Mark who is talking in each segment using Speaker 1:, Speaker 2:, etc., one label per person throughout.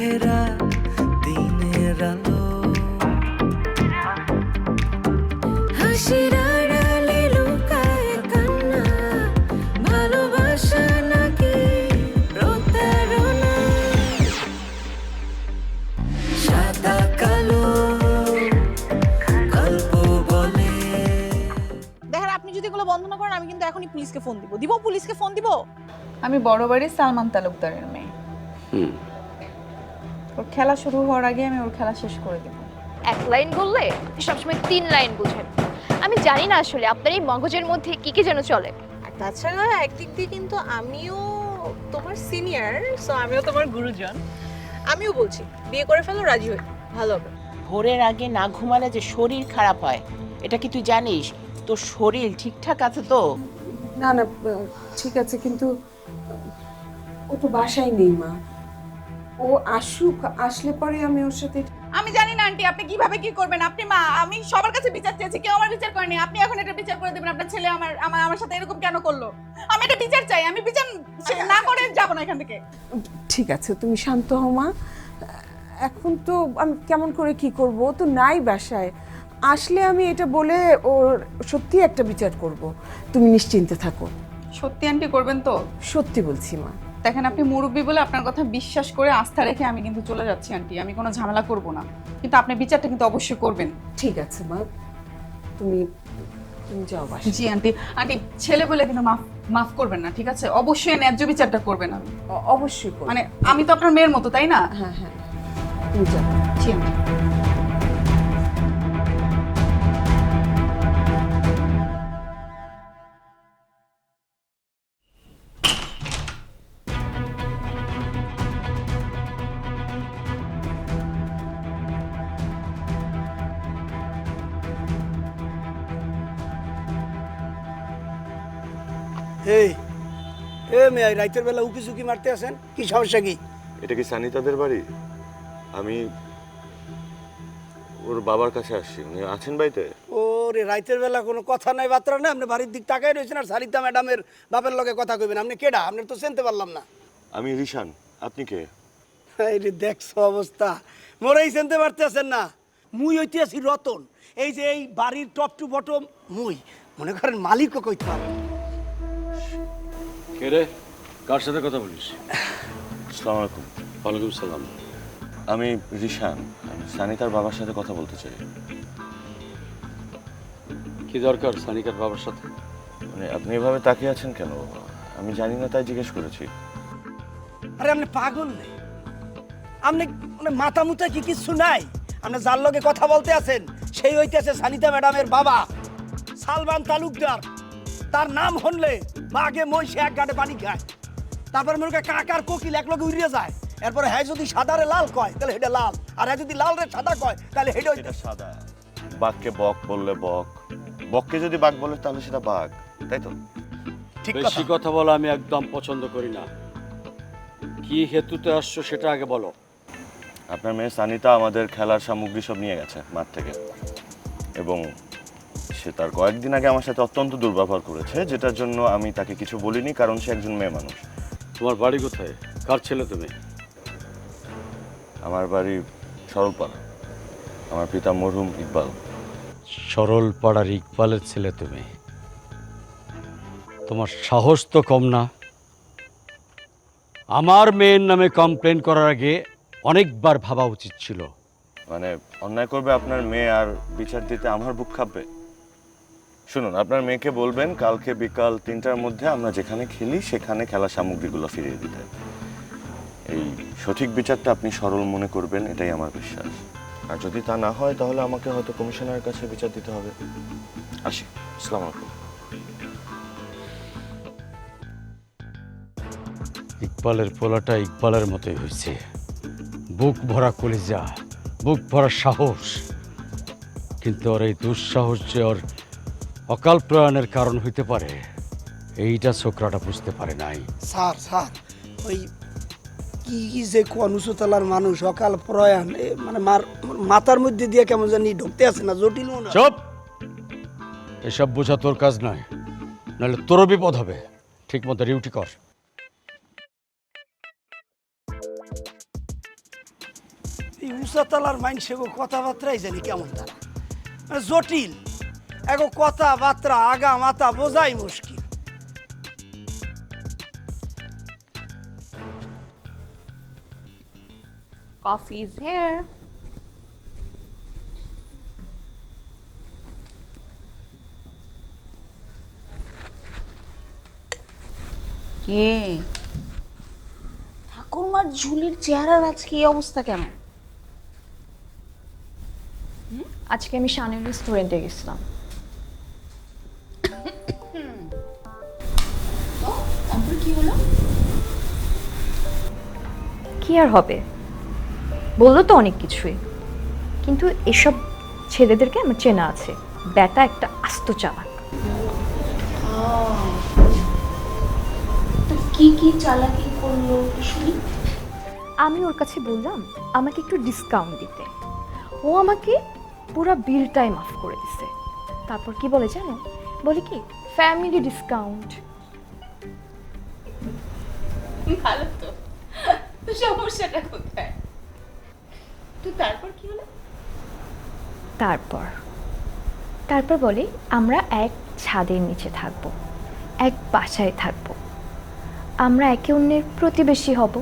Speaker 1: ঘেরা দিনের আলো।
Speaker 2: হাসির আড়ালে লুকায় কান্না ভালোবাসা নাকি প্রতারণা?
Speaker 1: সাদা কালো গল্প বলে।
Speaker 3: দেখেন আপনি যদি এগুলো বন্ধ না করেন আমি কিন্তু এখনই পুলিশকে ফোন দিব। দিব পুলিশকে ফোন দিব?
Speaker 4: আমি বড় বাড়ির সালমান তালুকদারের মেয়ে। ওর খেলা শুরু হওয়ার আগে আমি ওর খেলা শেষ করে দেব।
Speaker 5: এক লাইন বললে আপনি সবসময় তিন লাইন বুঝেন। আমি জানি না আসলে আপনার এই মগজের মধ্যে কি কি যেন চলে।
Speaker 3: আর তাছাড়া একদিক দিয়ে কিন্তু আমিও তোমার সিনিয়র সো আমিও তোমার গুরুজন। আমিও বলছি বিয়ে করে ফেলো রাজি হই ভালো হবে।
Speaker 6: ভোরের আগে না ঘুমালে যে শরীর খারাপ হয় এটা কি তুই জানিস? তোর শরীর ঠিকঠাক আছে তো?
Speaker 7: না না ঠিক আছে কিন্তু ও তো বাসায় নেই মা। ও আসুক আসলে পরে আমি ওর সাথে
Speaker 4: আমি জানি না আন্টি আপনি কীভাবে কি করবেন? আপনি মা আমি সবার কাছে বিচার চেয়েছি কেউ আমার বিচার করেনি। আপনি এখন এটা বিচার করে দেবেন আপনার ছেলে আমার আমার আমার সাথে এরকম কেন করল? আমি এটা বিচার চাই আমি বিচার না করে যাব না এখান থেকে।
Speaker 7: ঠিক আছে তুমি শান্ত হও মা। এখন তো আমি কেমন করে কি করব? ও তো নাই বাসায়। আসলে আমি এটা বলে ওর সত্যি একটা বিচার করব। তুমি নিশ্চিন্তে থাকো।
Speaker 4: সত্যি আন্টি করবেন তো?
Speaker 7: সত্যি বলছি মা।
Speaker 4: দেখেন আপনি মুরব্বী বলে আপনার কথা বিশ্বাস করে আস্থা রেখে আমি কিন্তু চলে যাচ্ছি আন্টি। আমি কোনো ঝামেলা করব না। কিন্তু আপনি বিচারটা কিন্তু অবশ্যই করবেন।
Speaker 7: ঠিক আছে মা। তুমি তুমি যাও বাসায়।
Speaker 4: জি আন্টি। আন্টি ছেলে বলে কিন্তু মাফ মাফ করবেন না ঠিক আছে? অবশ্যই ন্যায্য বিচারটা করবেন আমি
Speaker 7: অ- অবশ্যই করব।
Speaker 4: মানে আমি তো আপনার মেয়ের মতো তাই না?
Speaker 7: হ্যাঁ হ্যাঁ। তুমি যাও।
Speaker 4: জি আন্টি।
Speaker 8: এই এ মেয়ে রাইতের বেলা উকি চুকি মারতে আসেন? কি সমস্যা কি?
Speaker 9: এটা কি সানিতাদের বাড়ি? আমি ওর বাবার কাছে আসছি উনি আছেন বাড়িতে?
Speaker 8: ও রে রাইতের বেলা কোনো কথা নাই বার্তা নাই আপনি বাড়ির দিক তাকাই রয়েছেন আর সারিতা ম্যাডামের বাপের লগে কথা কইবেন। আপনি কেডা? আপনি তো চিনতে পারলাম না।
Speaker 9: আমি রিশান আপনি কে?
Speaker 8: রে দেখছ অবস্থা মোরেই চিনতে পারতেছেন না। মুই হইতে আছি রতন এই যে এই বাড়ির টপ টু বটম মুই। মনে করেন মালিকও কইতে পারব
Speaker 10: কে রে? কার সাথে কথা বলিস?
Speaker 9: আসসালামু আলাইকুম।
Speaker 10: ওয়ালাইকুম সালাম।
Speaker 9: আমি রিশান আমি সানিতার বাবার সাথে কথা বলতে চাই।
Speaker 10: কি দরকার সানিকার বাবার সাথে?
Speaker 9: মানে আপনি এভাবে তাকিয়ে আছেন কেন? আমি জানি না তাই জিজ্ঞেস করেছি।
Speaker 8: আরে আপনি পাগল নেই আপনি মানে মাথা মুথা কি কিছু নাই? আপনি যার লগে কথা বলতে আছেন সেই হইতে আছে সানিতা ম্যাডামের বাবা। সালমান তালুকদার তার নাম হনলে বাঘে মহিষে এক গাড়ে পানি খায়। তারপরে মনে করে কাকার কোকিল এক লগে উড়িয়ে যায়। এরপরে হ্যাঁ যদি সাদারে লাল কয় তাহলে হেডে লাল। আর হ্যাঁ যদি লাল রে সাদা কয় তাহলে হেডে
Speaker 9: এটা সাদা। বাঘকে বক বললে বক। বককে যদি বাঘ বলে তাহলে সেটা বাঘ। তাই তো?
Speaker 8: ঠিক
Speaker 10: বেশি
Speaker 8: কথা
Speaker 10: বলা আমি একদম পছন্দ করি না। কি হেতুতে আসছো সেটা আগে বলো।
Speaker 9: আপনার মেয়ে সানিতা আমাদের খেলার সামগ্রী সব নিয়ে গেছে মাঠ থেকে। এবং সে তার কয়েকদিন আগে আমার সাথে অত্যন্ত দুর্ব্যবহার করেছে যেটার জন্য আমি তাকে কিছু বলিনি কারণ সে একজন মেয়ে মানুষ।
Speaker 10: তোমার বাড়ি কোথায়? কার ছেলে তুমি?
Speaker 9: আমার বাড়ি সরলপাড়া। আমার পিতা মরহুম ইকবাল।
Speaker 10: সরল পাড়ার ইকবালের ছেলে তুমি। তোমার সাহস তো কম না। আমার মেয়ের নামে কমপ্লেন করার আগে অনেকবার ভাবা উচিত ছিল।
Speaker 9: মানে অন্যায় করবে আপনার মেয়ে আর বিচার দিতে আমার বুক খাবে শুনুন, আপনার মেয়েকে বলবেন কালকে বিকাল তিনটার মধ্যে আমরা যেখানে খেলি, সেখানে খেলার সামগ্রীগুলো ফিরিয়ে দিতে। এই সঠিক বিচারটা আপনি সরল মনে করবেন, এটাই আমার বিশ্বাস। আর যদি তা না হয়, তাহলে আমাকে হয়তো কমিশনারের কাছে বিচার দিতে হবে। আসি, আসসালামু আলাইকুম।
Speaker 10: ইকবালের পোলাটা ইকবালের মতোই হয়েছে। বুক ভরা কলিজা, বুক ভরা সাহস। কিন্তু ওর এই দুঃসাহস যে ওর অকাল প্রয়াণের কারণ হইতে পারে। এইটা ছোকরাটা বুঝতে পারে নাই।
Speaker 8: স্যার স্যার ওই কি কি যে কোন উঁচুতলার মানুষ অকাল প্রয়াণ মানে মার মাথার মধ্যে দিয়ে কেমন জানি ঢুকতে আছে না জটিল মনে।
Speaker 10: চুপ! এসব বোঝা তোর কাজ নয়। নাহলে তোরও বিপদ হবে। ঠিক মতো ডিউটি কর।
Speaker 11: এই উঁচাতলার মাইনসে গো কথাবার্তাই জানি কেমন তারা। মানে জটিল। এগো কথাবার্তা আগা মাথা বোঝাই মুশকিল।
Speaker 12: Coffee is here. কে? ঠাকুরমার ঝুলির চেহারার আজকে এই অবস্থা কেন
Speaker 13: আজকে আমি শানের রেস্টুরেন্টে গেছিলাম।
Speaker 12: কি
Speaker 13: আর হবে? বলল তো অনেক কিছুই। কিন্তু এসব ছেলেদেরকে আমার চেনা আছে। ব্যাটা একটা আস্ত চালাক।
Speaker 12: কি কি চালাকি করল শুনি
Speaker 13: আমি ওর কাছে বললাম আমাকে একটু ডিসকাউন্ট দিতে। ও আমাকে পুরো বিলটাই মাফ করে দিছে। তারপর কি বলে জানো? বলে কি ফ্যামিলি ডিসকাউন্ট
Speaker 12: ভালো তো। সমস্যাটা কোথায় তো তারপর? কি হলো
Speaker 13: তারপর তারপর বলে, আমরা এক ছাদের নিচে থাকব, এক বাসায় থাকব। আমরা একে অন্যের প্রতিবেশী হব,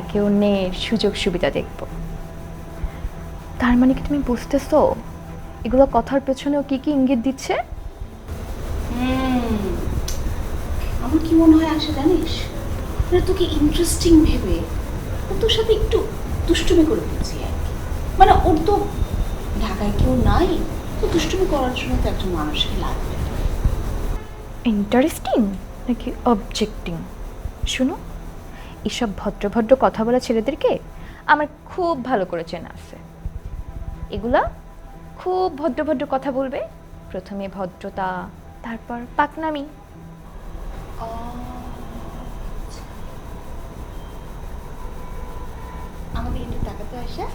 Speaker 13: একে অন্যের সুযোগ সুবিধা দেখব। তার মানে কি তুমি বুঝতেছো? এগুলো কথার পেছনেও কি কি ইঙ্গিত দিচ্ছে?
Speaker 12: আমার কি মনে হয় আসে জানিস? মানে তোকে ইন্টারেস্টিং ভেবে তোর সাথে একটু দুষ্টুমি করে দিচ্ছি আর কি। মানে ওর তো ঢাকায় কেউ নাই তো দুষ্টুমি করার জন্য তো একজন মানুষকে লাগবে।
Speaker 13: ইন্টারেস্টিং নাকি অবজেক্টিং শুনো এসব ভদ্র ভদ্র কথা বলা ছেলেদেরকে আমার খুব ভালো করে চেনা আছে। এগুলা খুব ভদ্র ভদ্র কথা বলবে প্রথমে ভদ্রতা তারপর পাকনামি।
Speaker 12: আমাকে আসা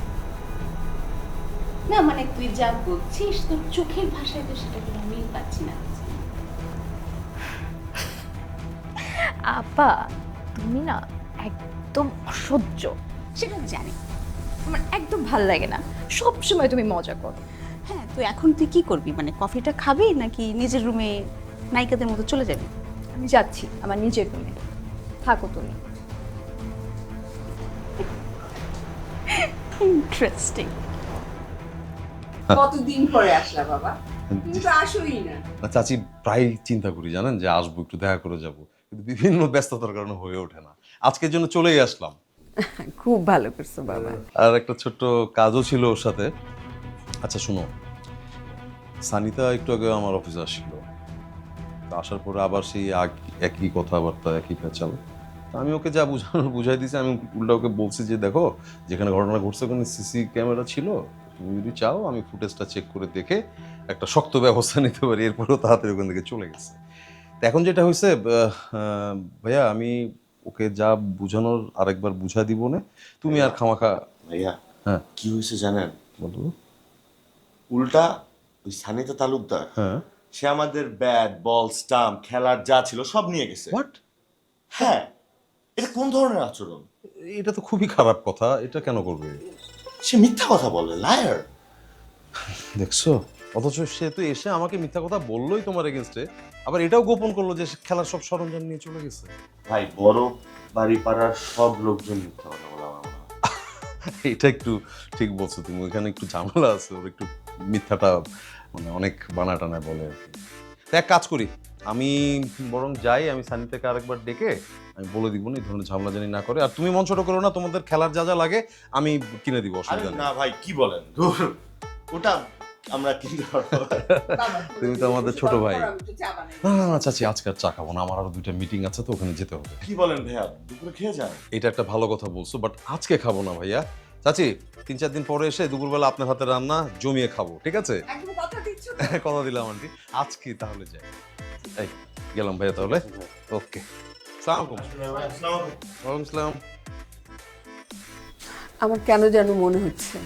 Speaker 12: না মানে তুই যা বলছিস তোর চোখের ভাষায় তো সেটা কিন্তু আমি পাচ্ছি না।
Speaker 13: আপা তুমি না একদম অসহ্য।
Speaker 12: সেটা জানি।
Speaker 13: আমার একদম ভালো লাগে না। সব সময় তুমি মজা করো।
Speaker 12: হ্যাঁ তো এখন তুই কি করবি? মানে কফিটা খাবি নাকি নিজের রুমে নায়িকাদের মতো চলে যাবি?
Speaker 13: আমি যাচ্ছি আমার নিজের রুমে। থাকো তুমি।
Speaker 12: ইন্টারেস্টিং
Speaker 7: কতদিন পরে আসলা বাবা? আসোই না।
Speaker 14: চাচি প্রায় চিন্তা করি জানেন? যে আসব একটু দেখা করে যাব। কিন্তু বিভিন্ন ব্যস্ততার কারণে হয়ে ওঠে না। আজকের জন্য চলেই আসলাম।
Speaker 7: খুব ভালো করছ বাবা।
Speaker 14: আর একটা ছোট্ট কাজও ছিল ওর সাথে। আচ্ছা শুনো। সানিতা একটু আগে আমার অফিসে আসছিল তো আসার পরে আবার সেই একই কথাবার্তা একই পেঁচাল আমি ওকে যা বুঝানোর বুঝাই দিয়েছি। আমি উল্টা ওকে বলছি যে দেখো যেখানে ঘটনা ঘটছে ওখানে সিসি ক্যামেরা ছিল। তুমি যদি চাও আমি ফুটেজটা চেক করে দেখে একটা শক্ত ব্যবস্থা নিতে পারি। এরপরেও তাড়াতাড়ি ওখান থেকে চলে গেছে। তো এখন যেটা হয়েছে ভাইয়া আমি ওকে যা বুঝানোর আরেকবার বুঝা দিব না। তুমি আর খামাখা
Speaker 9: ভাইয়া
Speaker 14: হ্যাঁ।
Speaker 9: কি হয়েছে জানেন?
Speaker 14: বলো।
Speaker 9: উল্টা ওই সানিতা তালুকদার
Speaker 14: হ্যাঁ।
Speaker 9: সে আমাদের ব্যাট বল স্টাম্প খেলার যা ছিল সব নিয়ে গেছে।
Speaker 14: হোয়াট
Speaker 9: হ্যাঁ। এটা কোন ধরনের আচরণ?
Speaker 14: এটা তো খুবই খারাপ কথা এটা কেন করবে?
Speaker 9: সে মিথ্যা কথা বলে লায়ার
Speaker 14: দেখছ? অথচ সে তো এসে আমাকে মিথ্যা কথা বললোই তোমার এগেনস্টে আবার এটাও গোপন করল যে সে খেলার সব সরঞ্জাম নিয়ে চলে গেছে।
Speaker 9: ভাই বড় বাড়ি পাড়ার সব লোকজন মিথ্যা কথা বলে আমার মনে হয়।
Speaker 14: এটা একটু ঠিক বলছো তুমি ওইখানে একটু ঝামেলা আছে ওর একটু মিথ্যাটা মানে অনেক বানা টানায় বলে আর কি। তা এক কাজ করি আমি বরং যাই আমি সানিতাকে আরেকবার ডেকে আমি বলে দিব না এই ধরনের ঝামেলা জানি না করে। আর তুমি মন ছোট করো না তোমাদের খেলার যা যা লাগে আমি কিনে দিব অসুবিধা নেই।
Speaker 9: না ভাই কি বলেন? ধুর, ওটা আমরা কিনতে পারব।
Speaker 14: তুমি তো আমাদের ছোট ভাই। না না না চাচি আজকে আর চা খাব না আমার আরও দুইটা মিটিং আছে তো ওখানে যেতে হবে।
Speaker 9: কি বলেন ভাইয়া? দুপুরে খেয়ে যান।
Speaker 14: এটা একটা ভালো কথা বলছো বাট আজকে খাব না ভাইয়া। চাচি তিন চার দিন পরে এসে দুপুরবেলা আপনার হাতে রান্না জমিয়ে খাব ঠিক আছে?
Speaker 7: একদম কথা দিচ্ছ
Speaker 14: কথা দিলাম আন্টি। আজকে তাহলে যাই। এই গেলাম ভাইয়া তাহলে? ওকে।
Speaker 7: আমার কেন যেন মনে হচ্ছে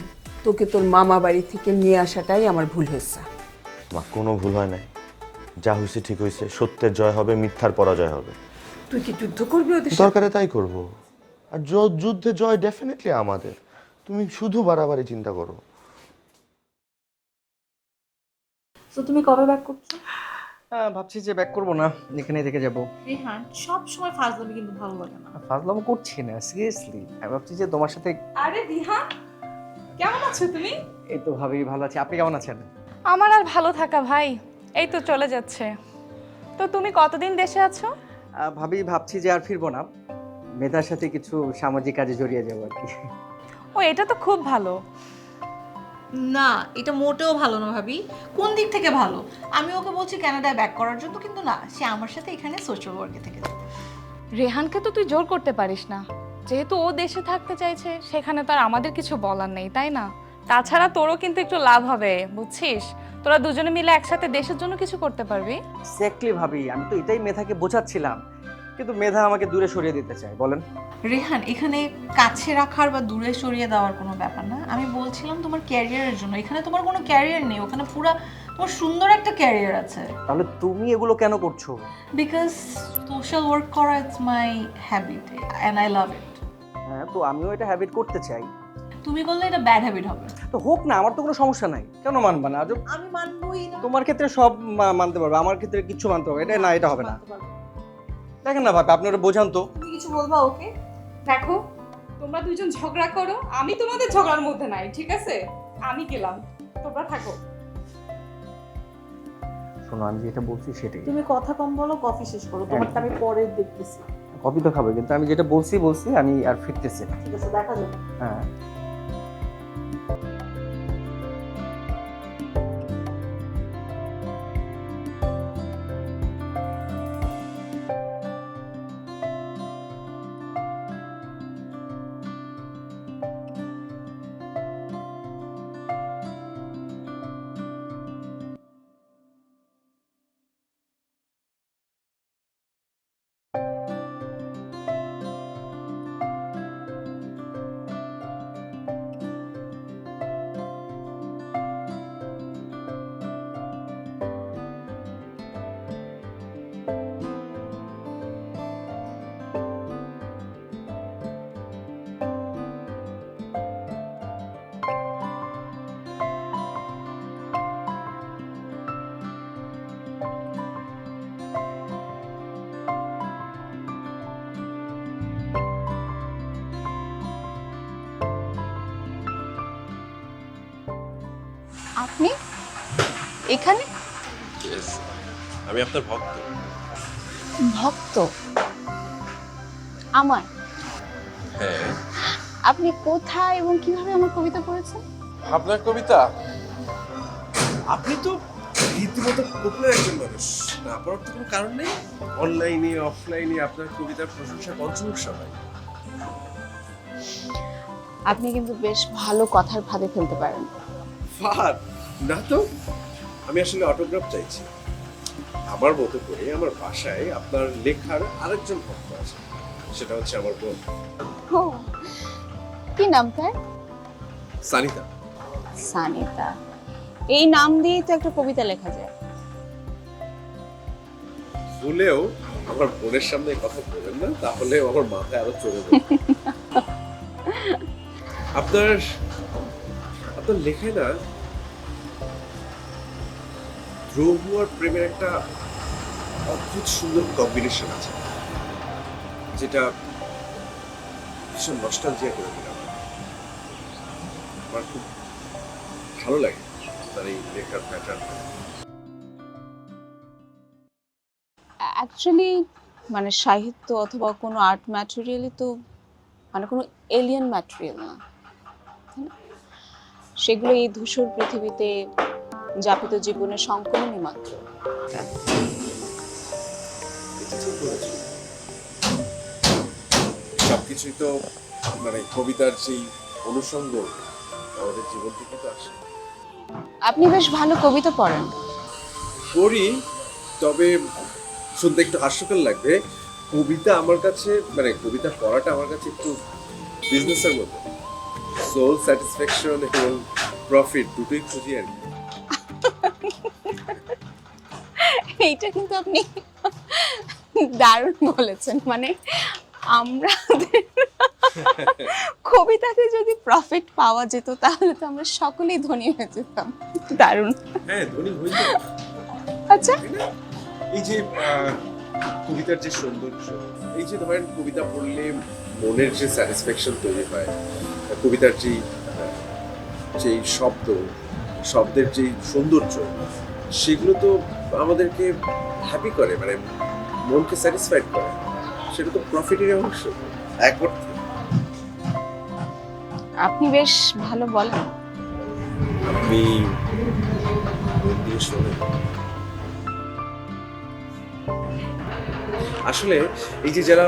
Speaker 7: তোকে তোর মামা বাড়ি থেকে নিয়ে আসাটাই আমার ভুল হয়েছে।
Speaker 9: মা কোনো ভুল হয় নাই। যা হয়েছে ঠিক হয়েছে। সত্যের জয় হবে মিথ্যার পরাজয় হবে।
Speaker 7: তুই কি যুদ্ধ করবি ওদের সাথে?
Speaker 9: দরকারে তাই করব। আর য- যুদ্ধে জয় ডেফিনেটলি আমাদের। তুমি শুধু বাড়াবাড়ি চিন্তা করো।
Speaker 15: তো তুমি কবে ব্যাক করছ?
Speaker 16: ভাবছি যে ব্যাক করব না এখানেই থেকে যাব।
Speaker 15: রেহান সব সময় ফাজলামি কিন্তু ভালো লাগে না।
Speaker 16: ফাজলামো করছি না সিরিয়াসলি আমি ভাবছি যে তোমার সাথে
Speaker 15: আরে দিহা কেমন আছো তুমি?
Speaker 16: এই তো ভাবি ভালো আছি। আপনি কেমন আছেন?
Speaker 17: আমার আর ভালো থাকা ভাই এই তো চলে যাচ্ছে। তো তুমি কতদিন দেশে আছো?
Speaker 16: আহ, ভাবি ভাবছি যে আর ফিরবো না। মেধার সাথে কিছু সামাজিক কাজে জড়িয়ে যাব আর কি।
Speaker 17: ও এটা তো খুব ভালো।
Speaker 3: না এটা মোটেও ভালো না ভাবি। কোন দিক থেকে ভালো? আমি ওকে বলছি কানাডায় ব্যাক করার জন্য কিন্তু না সে আমার সাথে এখানে সোশ্যাল ওয়ার্কে থেকে যাবে।
Speaker 17: রেহানকে তো তুই জোর করতে পারিস না। যেহেতু ও দেশে থাকতে চাইছে সেখানে তো আর আমাদের কিছু বলার নেই তাই না? তাছাড়া তোরও কিন্তু একটু লাভ হবে বুঝছিস? তোরা দুজনে মিলে একসাথে দেশের জন্য কিছু করতে পারবি?
Speaker 16: এক্স্যাক্টলি ভাবি আমি তো এটাই মেধাকে বোঝাচ্ছিলাম। কিন্তু মেধা আমাকে দূরে সরিয়ে দিতে চায় বলেন।
Speaker 3: রেহান এখানে কাছে রাখার বা দূরে সরিয়ে দেওয়ার কোনো ব্যাপার না। আমি বলছিলাম তোমার ক্যারিয়ারের জন্য। এখানে তোমার কোনো ক্যারিয়ার নেই ওখানে পুরো তোমার সুন্দর একটা ক্যারিয়ার আছে।
Speaker 16: তাহলে তুমি এগুলো কেন করছ?
Speaker 3: বিকজ সোশ্যাল ওয়ার্ক করা it's my habit and I love it
Speaker 16: হ্যাঁ তো আমিও এটা হ্যাবিট করতে চাই।
Speaker 3: তুমি করলে এটা ব্যাড হ্যাবিট হবে।
Speaker 16: তো হোক না আমার তো কোনো সমস্যা নাই। কেন মানবা না?
Speaker 3: আমি মানবই না।
Speaker 16: তোমার ক্ষেত্রে সব মানতে পারবে আমার ক্ষেত্রে কিচ্ছু মানতে হবে এটা না এটা হবে না। দেখেন না ভাবি আপনি ওটা বোঝান তো।
Speaker 3: তুমি কিছু বলবা ওকে?
Speaker 17: দেখো তোমরা দুজন ঝগড়া করো আমি তোমাদের ঝগড়ার মধ্যে নাই ঠিক আছে? আমি গেলাম তোমরা থাকো।
Speaker 16: শোনো আমি যেটা বলছি সেটাই।
Speaker 15: তুমি কথা কম বলো কফি শেষ করো তোমারটা আমি পরে দেখতেছি।
Speaker 16: কফি তো খাবে কিন্তু আমি যেটা বলছি বলছি আমি আর ফিরতেছি
Speaker 15: ঠিক আছে দেখা যাবে
Speaker 16: হ্যাঁ।
Speaker 13: এখানে?
Speaker 18: আমি আপনার ভক্ত।
Speaker 13: ভক্ত? আমার?
Speaker 18: হ্যাঁ।
Speaker 13: আপনি কোথায় এবং কীভাবে আমার কবিতা পড়েছেন?
Speaker 18: আপনার কবিতা? আপনি তো রীতিমতো পপুলার একজন মানুষ। না পড়ার তো কোনো কারণ নেই? অনলাইনে অফলাইনে আপনার কবিতার প্রশংসা পঞ্চমুখ সবাই
Speaker 12: আপনি কিন্তু বেশ ভালো কথার ফাঁদে ফেলতে পারেন।
Speaker 18: ফাহাদ না তো? আমি আসলে অটোগ্রাফ চাইছি। আমার মতো করে আমার বাসায় আপনার লেখার আরেকজন ভক্ত আছে সেটা হচ্ছে আমার বোন।
Speaker 12: ও কি নাম তার?
Speaker 18: সানিতা।
Speaker 12: সানিতা। এই নাম দিয়ে তো একটা কবিতা লেখা যায়।
Speaker 18: ভুলেও আমার বোনের সামনে এই কথা বলেন না তাহলে আমার মাথায় আরও চলে যাবে। আপনার আপনার লেখায় না ধ্রুব আর প্রেমের একটা অদ্ভুত সুন্দর কম্বিনেশন আছে, যেটা ভীষণ নস্টালজিয়া করে দিলাম। আমার খুব ভালো লাগে তার এই লেখার প্যাটার্ন
Speaker 12: অ্যাকচুয়ালি মানে সাহিত্য অথবা কোনো আর্ট ম্যাটেরিয়ালই তো মানে কোনো এলিয়ান ম্যাটেরিয়াল না? সেগুলো এই ধূসর পৃথিবীতে যাপিত জীবনের সংকলনই মাত্র।
Speaker 18: সবকিছুই তো মানে কবিতার সেই অনুষঙ্গ আমাদের জীবন থেকে তো আসে।
Speaker 12: আপনি বেশ ভালো কবিতা পড়েন।
Speaker 18: পড়ি তবে শুনতে একটু হাস্যকর লাগবে। কবিতা আমার কাছে মানে কবিতা পড়াটা আমার কাছে একটু বিজনেসের মতো। সোল স্যাটিসফ্যাকশন এবং প্রফিট দুটোই খুঁজি আর কি।
Speaker 12: এইটা কিন্তু আপনি দারুণ বলেছেন। মানে আমরা কবিতাতে যদি প্রফিট পাওয়া যেত তাহলে তো আমরা সকলেই ধনী হয়ে যেতাম। দারুণ।
Speaker 18: হ্যাঁ ধনী
Speaker 12: আচ্ছা।
Speaker 18: এই যে কবিতার যে সৌন্দর্য এই যে ধরেন কবিতা পড়লে মনের যে স্যাটিসফ্যাকশন তৈরি হয় কবিতার যে যেই শব্দ শব্দের যে সৌন্দর্য সেগুলো তো আমাদেরকে হ্যাপি করে মানে মনকে স্যাটিসফাইড করে। সেটা তো প্রফিটের অংশ। এক অর্থে
Speaker 12: আপনি বেশ ভালো বলেন।
Speaker 18: আপনি মন দিয়ে শোনেন আসলে এই যে যারা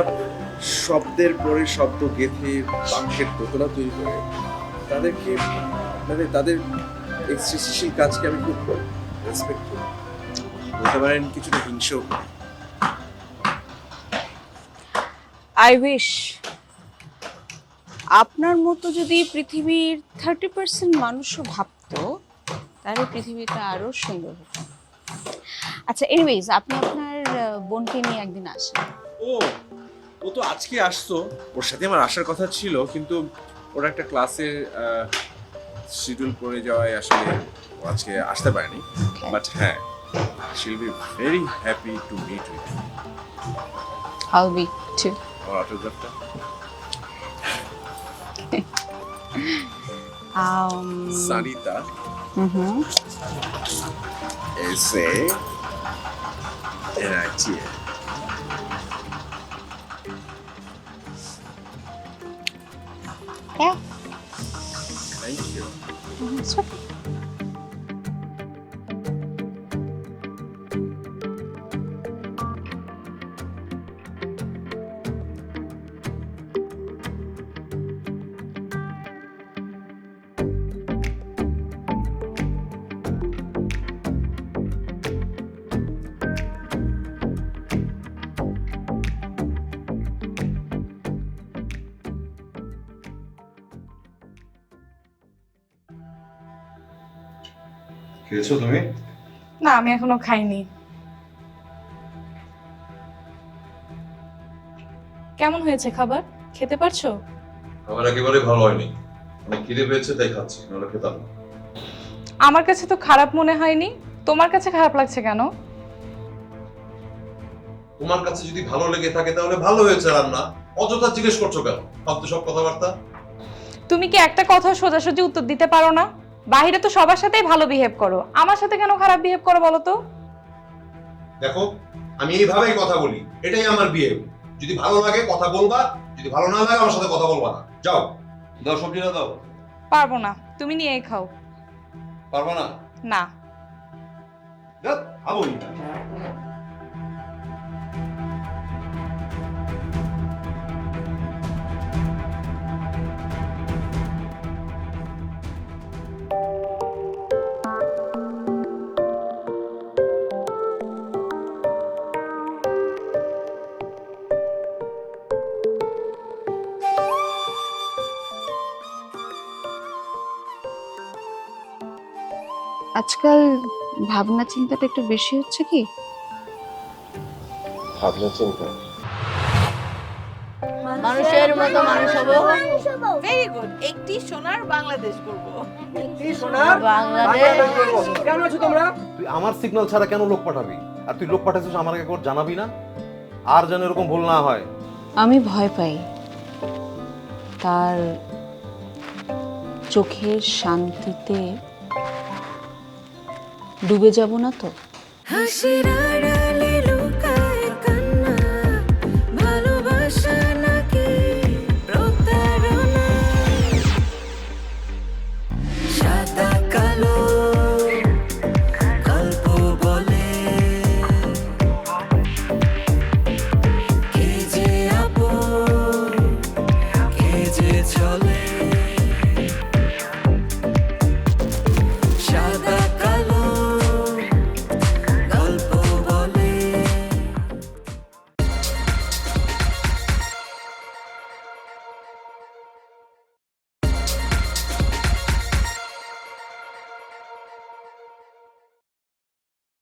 Speaker 18: শব্দের পরে শব্দ গেঁথে বাক্যের দোতলা তৈরি করে তাদেরকে মানে তাদের এই সৃষ্টিশীল কাজকে আমি খুব রেসপেক্ট করি। বলতে পারেন কিছুটা হিংসেও
Speaker 12: আই উইশ আপনার মতো যদি পৃথিবীর থার্টি পার্সেন্ট মানুষও ভাবতো তাহলে পৃথিবীটা আরও সুন্দর হতো। আচ্ছা এনিওয়েজ আপনি আপনার বোনকে নিয়ে একদিন আসেন।
Speaker 18: ও ও তো আজকে আসতো। ওর সাথে আমার আসার কথা ছিল কিন্তু ওর একটা ক্লাসের শিডিউল পড়ে যাওয়ায় আসলে আজকে আসতে পারেনি। বাট হ্যাঁ shall be very happy to meet with
Speaker 12: all be to
Speaker 18: আমার অটোগ্রাফটা
Speaker 12: um,
Speaker 18: Sarita
Speaker 12: mhm.
Speaker 18: T A.
Speaker 12: Yeah.
Speaker 18: Thank you. খেয়েছো তুমি?
Speaker 17: না আমি এখনও খাইনি। কেমন হয়েছে খাবার? খেতে পারছ?
Speaker 18: আমার একেবারে ভালো হয়নি। অনেক খিদে পেয়েছে তাই খাচ্ছি নাহলে খেতাম না।
Speaker 17: আমার কাছে তো খারাপ মনে হয়নি। তোমার কাছে খারাপ লাগছে কেন?
Speaker 18: তোমার কাছে যদি ভালো লেগে থাকে তাহলে ভালো হয়েছে রান্না। অযথা জিজ্ঞেস করছ কেন? ফালতু সব কথাবার্তা?
Speaker 17: তুমি কি একটা কথা সোজাসুজি উত্তর দিতে পারো না? বাইরে তো সবার সাথেই ভালো বিহেভ করো। আমার সাথে কেন খারাপ বিহেভ করো বলো তো?
Speaker 18: দেখো আমি এইভাবেই কথা বলি। এটাই আমার বিহেভ যদি ভালো লাগে কথা বলবা যদি ভালো না লাগে আমার সাথে কথা বলবা না। যাও। দাও সবজিটা দাও।
Speaker 17: পারব না। তুমি নিয়েই খাও।
Speaker 18: পারব না?
Speaker 17: না।
Speaker 18: দাও খাবোই না।
Speaker 12: আজকাল ভাবনা চিন্তাটা একটু বেশি হচ্ছে কি?
Speaker 18: ভাবনা চিন্তা?
Speaker 3: মানুষের মতো মানুষ হব। ভেরি গুড একটি সোনার বাংলাদেশ করব। বাংলাদেশ।
Speaker 16: কেমন আছো তোমরা?
Speaker 14: তুই আমার সিগন্যাল ছাড়া কেন লোক পাঠাবি? আর তুই লোক পাঠাইছিস আমার একবার জানাবি না? আর যেন এরকম ভুল না হয়।
Speaker 12: আমি ভয় পাই। তার চোখের শান্তিতে ডুবে যাব না তো?
Speaker 2: হাসিরা